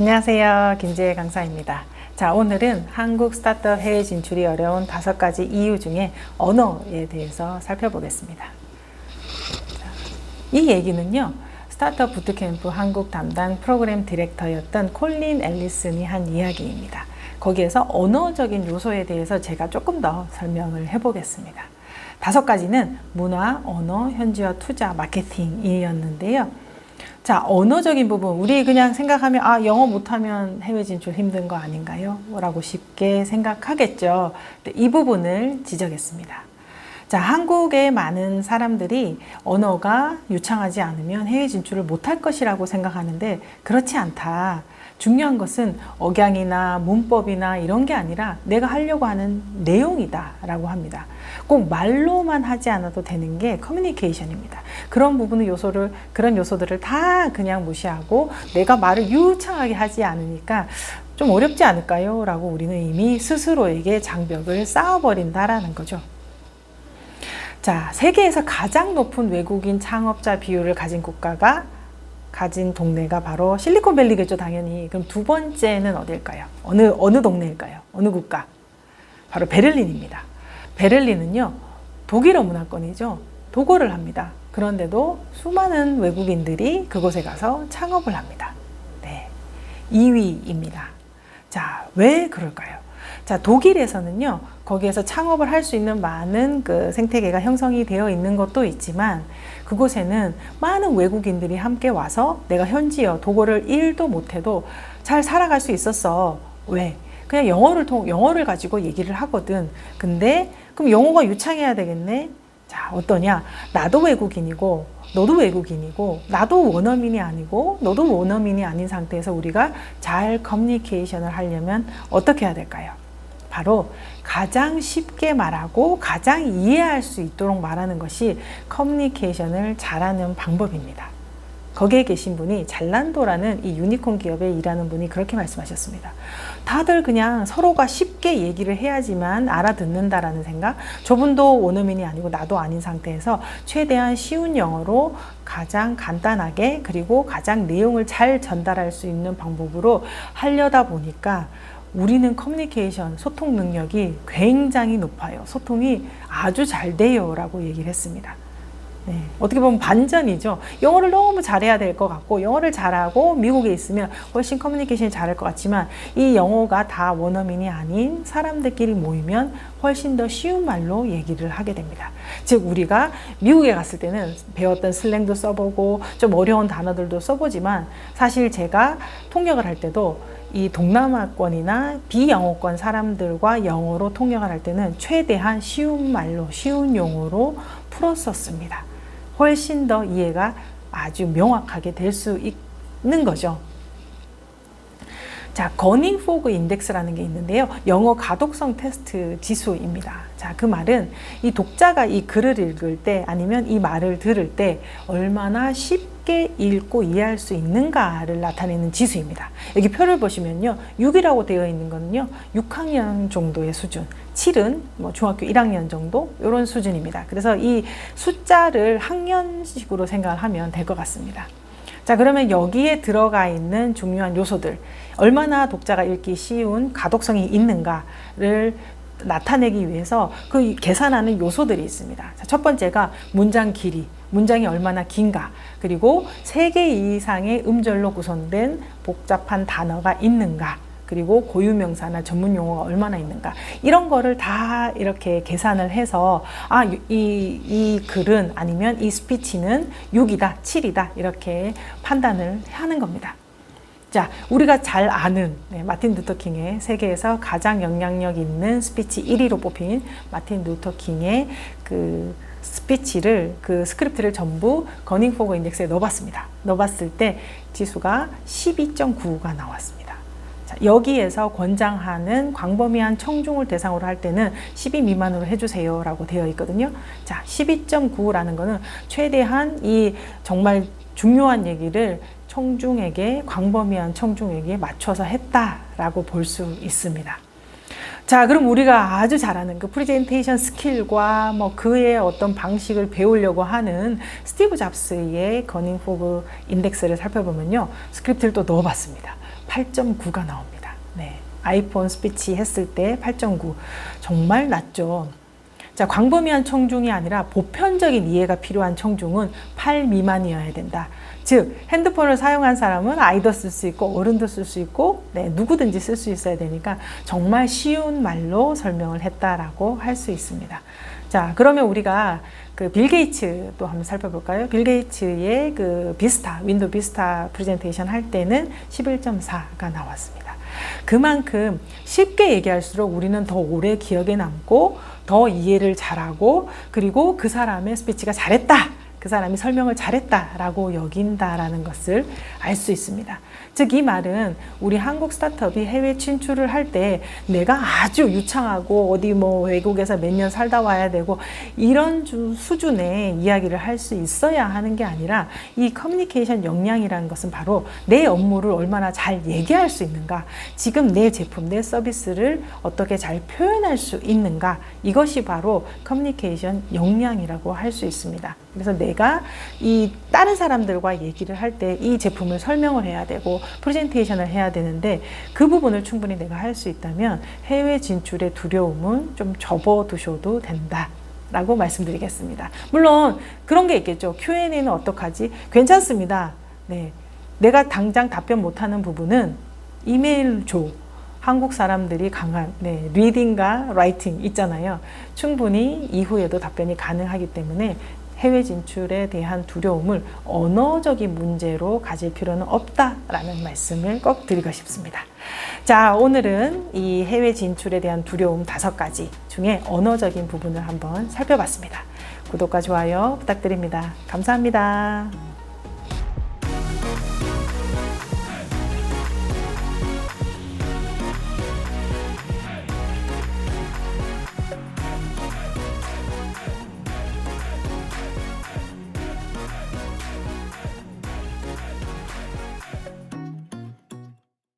안녕하세요. 김재혜 강사입니다. 자, 오늘은 한국 스타트업 해외 진출이 어려운 다섯 가지 이유 중에 언어에 대해서 살펴보겠습니다. 자, 이 얘기는요, 스타트업 부트캠프 한국 담당 프로그램 디렉터였던 콜린 앨리슨이 한 이야기입니다. 거기에서 언어적인 요소에 대해서 제가 조금 더 설명을 해보겠습니다. 다섯 가지는 문화, 언어, 현지화, 투자, 마케팅이었는데요. 자, 언어적인 부분. 우리 그냥 생각하면, 아, 영어 못하면 해외 진출 힘든 거 아닌가요? 라고 쉽게 생각하겠죠. 근데 이 부분을 지적했습니다. 자, 한국의 많은 사람들이 언어가 유창하지 않으면 해외 진출을 못할 것이라고 생각하는데 그렇지 않다. 중요한 것은 억양이나 문법이나 이런 게 아니라 내가 하려고 하는 내용이다라고 합니다. 꼭 말로만 하지 않아도 되는 게 커뮤니케이션입니다. 그런 부분의 요소를 그런 요소들을 다 그냥 무시하고 내가 말을 유창하게 하지 않으니까 좀 어렵지 않을까요? 라고 우리는 이미 스스로에게 장벽을 쌓아버린다라는 거죠. 자, 세계에서 가장 높은 외국인 창업자 비율을 가진 국가가 가진 동네가 바로 실리콘밸리겠죠, 당연히. 그럼 두 번째는 어딜까요? 어느 어느 동네일까요? 어느 국가? 바로 베를린입니다. 베를린은요, 독일어 문화권이죠. 독어를 합니다. 그런데도 수많은 외국인들이 그곳에 가서 창업을 합니다. 네. 2위입니다. 자, 왜 그럴까요? 자, 독일에서는요, 거기에서 창업을 할 수 있는 많은 그 생태계가 형성이 되어 있는 것도 있지만, 그곳에는 많은 외국인들이 함께 와서 내가 현지어, 독어를 1도 못해도 잘 살아갈 수 있었어. 왜? 그냥 영어를 통, 영어를 가지고 얘기를 하거든. 근데, 그럼 영어가 유창해야 되겠네? 자, 어떠냐? 나도 외국인이고, 너도 외국인이고, 나도 원어민이 아니고, 너도 원어민이 아닌 상태에서 우리가 잘 커뮤니케이션을 하려면 어떻게 해야 될까요? 바로 가장 쉽게 말하고 가장 이해할 수 있도록 말하는 것이 커뮤니케이션을 잘하는 방법입니다. 거기에 계신 분이 잘난도라는 이 유니콘 기업에 일하는 분이 그렇게 말씀하셨습니다. 다들 그냥 서로가 쉽게 얘기를 해야지만 알아듣는다라는 생각. 저분도 원어민이 아니고 나도 아닌 상태에서 최대한 쉬운 영어로 가장 간단하게 그리고 가장 내용을 잘 전달할 수 있는 방법으로 하려다 보니까 우리는 커뮤니케이션, 소통 능력이 굉장히 높아요. 소통이 아주 잘 돼요. 라고 얘기를 했습니다. 네, 어떻게 보면 반전이죠. 영어를 너무 잘해야 될 것 같고, 영어를 잘하고 미국에 있으면 훨씬 커뮤니케이션이 잘할 것 같지만, 이 영어가 다 원어민이 아닌 사람들끼리 모이면 훨씬 더 쉬운 말로 얘기를 하게 됩니다. 즉, 우리가 미국에 갔을 때는 배웠던 슬랭도 써보고, 좀 어려운 단어들도 써보지만, 사실 제가 통역을 할 때도 이 동남아권이나 비영어권 사람들과 영어로 통역을 할 때는 최대한 쉬운 말로, 쉬운 용어로 풀었었습니다. 훨씬 더 이해가 아주 명확하게 될 수 있는 거죠. 자, 거닝 포그 인덱스라는 게 있는데요. 영어 가독성 테스트 지수입니다. 자, 그 말은 이 독자가 이 글을 읽을 때 아니면 이 말을 들을 때 얼마나 쉽게 읽고 이해할 수 있는가를 나타내는 지수입니다. 여기 표를 보시면요. 6이라고 되어 있는 거는요. 6학년 정도의 수준. 7은 뭐 중학교 1학년 정도 이런 수준입니다. 그래서 이 숫자를 학년식으로 생각을 하면 될 것 같습니다. 자, 그러면 여기에 들어가 있는 중요한 요소들, 얼마나 독자가 읽기 쉬운 가독성이 있는가를 나타내기 위해서 그 계산하는 요소들이 있습니다. 자, 첫 번째가 문장 길이, 문장이 얼마나 긴가, 그리고 세 개 이상의 음절로 구성된 복잡한 단어가 있는가, 그리고 고유명사나 전문 용어가 얼마나 있는가 이런 거를 다 이렇게 계산을 해서 아이 이 글은 아니면 이 스피치는 6이다 7이다 이렇게 판단을 하는 겁니다. 자, 우리가 잘 아는 네, 마틴 루터 킹의 세계에서 가장 영향력 있는 스피치 1위로 뽑힌 마틴 루터 킹의 그 스피치를 그 스크립트를 전부 거닝 포거 인덱스에 넣어봤습니다. 넣어봤을 때 지수가 12.9가 나왔습니다. 자, 여기에서 권장하는 광범위한 청중을 대상으로 할 때는 12 미만으로 해주세요 라고 되어 있거든요. 자, 12.9라는 거는 최대한 이 정말 중요한 얘기를 청중에게 광범위한 청중에게 맞춰서 했다라고 볼 수 있습니다. 자, 그럼 우리가 아주 잘하는 그 프레젠테이션 스킬과 뭐 그의 어떤 방식을 배우려고 하는 스티브 잡스의 거닝 포그 인덱스를 살펴보면요. 스크립트를 또 넣어봤습니다. 8.9가 나옵니다. 네. 아이폰 스피치 했을 때 8.9 정말 낮죠. 자, 광범위한 청중이 아니라 보편적인 이해가 필요한 청중은 8 미만이어야 된다. 즉, 핸드폰을 사용한 사람은 아이도 쓸 수 있고 어른도 쓸 수 있고 네, 누구든지 쓸 수 있어야 되니까 정말 쉬운 말로 설명을 했다라고 할 수 있습니다. 자, 그러면 우리가 그 빌 게이츠도 한번 살펴볼까요? 빌 게이츠의 그 비스타, 윈도우 비스타 프레젠테이션 할 때는 11.4가 나왔습니다. 그만큼 쉽게 얘기할수록 우리는 더 오래 기억에 남고 더 이해를 잘하고 그리고 그 사람의 스피치가 잘했다. 그 사람이 설명을 잘했다라고 여긴다라는 것을 알 수 있습니다. 즉, 이 말은 우리 한국 스타트업이 해외 진출을 할 때 내가 아주 유창하고 어디 뭐 외국에서 몇 년 살다 와야 되고 이런 주- 수준의 이야기를 할 수 있어야 하는 게 아니라 이 커뮤니케이션 역량이라는 것은 바로 내 업무를 얼마나 잘 얘기할 수 있는가, 지금 내 제품, 내 서비스를 어떻게 잘 표현할 수 있는가, 이것이 바로 커뮤니케이션 역량이라고 할 수 있습니다. 그래서 내가 이 다른 사람들과 얘기를 할 때 이 제품을 설명을 해야 되고 프레젠테이션을 해야 되는데 그 부분을 충분히 내가 할 수 있다면 해외 진출의 두려움은 좀 접어두셔도 된다. 라고 말씀드리겠습니다. 물론 그런 게 있겠죠. Q&A는 어떡하지? 괜찮습니다. 네. 내가 당장 답변 못하는 부분은 이메일 줘. 한국 사람들이 강한 네, 리딩과 라이팅 있잖아요. 충분히 이후에도 답변이 가능하기 때문에 해외 진출에 대한 두려움을 언어적인 문제로 가질 필요는 없다라는 말씀을 꼭 드리고 싶습니다. 자, 오늘은 이 해외 진출에 대한 두려움 다섯 가지 중에 언어적인 부분을 한번 살펴봤습니다. 구독과 좋아요 부탁드립니다. 감사합니다.